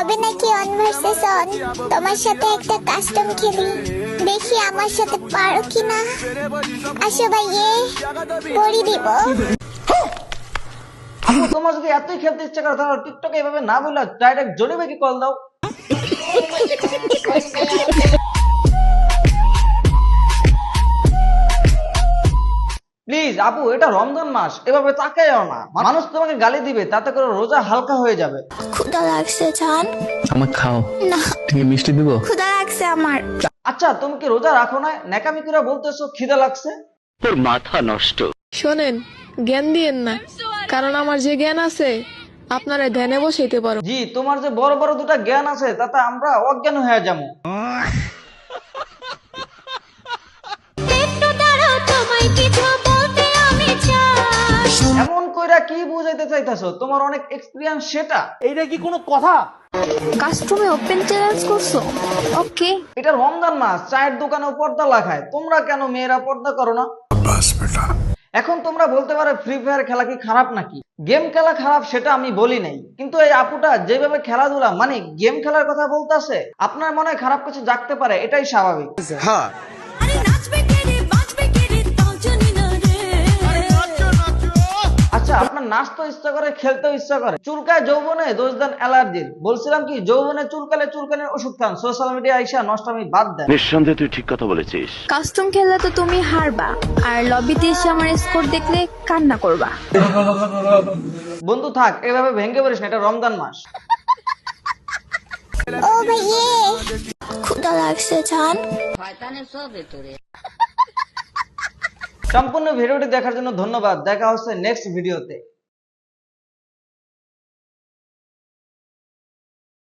হবে নাকি on versus on তোমার সাথে একটা কাস্টম খেলি। দেখি আমার সাথে পারো কিনা। আসো ভাইয়ে পরি দিব। আপু তোমার যদি এতই খেলতে ইচ্ছা করে তাহলে টিকটকে এভাবে না বললে ডাইরেক্ট জনি ভাইকে কল দাও? প্লিজ আপু এটা রমজান মাস। এভাবে তাকাইও না। মানুষ তোমাকে গালি দিবে তাতে করে রোজা হালকা হয়ে যাবে। ক্ষুদা লাগছে জান। আমাকে খাও। না। ঠিক মিষ্টি দিব? ক্ষুদা লাগছে আমার। আচ্ছা তুমি কি রোজা রাখো না নেকামি করে বলতেছো খিদা লাগছে? তোর মাথা নষ্ট। শোনেন জ্ঞান দিয়েন না। কারণ আমার যে জ্ঞান আছে আপনারা ধ্যানে বসাইতে পারো। জি তোমার যে বড় বড় দুটা জ্ঞান আছে তাতে আমরা অজ্ঞান হয়ে যাব। কইরা কি বুঝাইতে চাইতাছো? তোমার অনেক এক্সপিরিয়েন্স সেটা। এইটা কি কোনো কথা? কাস্টমে ওপেন চ্যালেঞ্জ করছ? ওকে এটা রমজান মাস চায়ের দোকানে পর্দা লাগায়। তোমরা কেন মেয়েরা পর্দা করো না? এখন তোমরা বলতে পারো ফ্রি ফায়ার খেলা কি খারাপ নাকি? গেম খেলা খারাপ সেটা আমি বলি নাই। কিন্তু এই আপুটা যেভাবে খেলাধুলা মানে গেম খেলার কথা বলতেছে আপনার মনে হয় খারাপ কিছু জাগতে পারে? এটাই স্বাভাবিক। আরে নাচতে ইচ্ছা করে খেলতেও ইচ্ছা করে। চুলকায় যৌবনে দোষ দেন অ্যালার্জির। বলছিলাম কি যৌবনে চুলকালে চুলকানের ওষুধ খান। সোশ্যাল মিডিয়া আইসা নষ্টামি বাদ দেন। নিঃসন্দেহে তুই ঠিক কথা বলেছিস। কাস্টম খেললে তো তুমি হারবা আর লবিতে এসে আমার স্কোর দেখলে কান্না করবা। বন্ধু থাক এভাবে ভেঙে পড়িস না এটা রমজান মাস। ও ভাইয়ে ক্ষুদা লাগছে জান। সম্পূর্ণ ভিডিওটি দেখার জন্য ধন্যবাদ। দেখা হচ্ছে নেক্সট ভিডিওতে।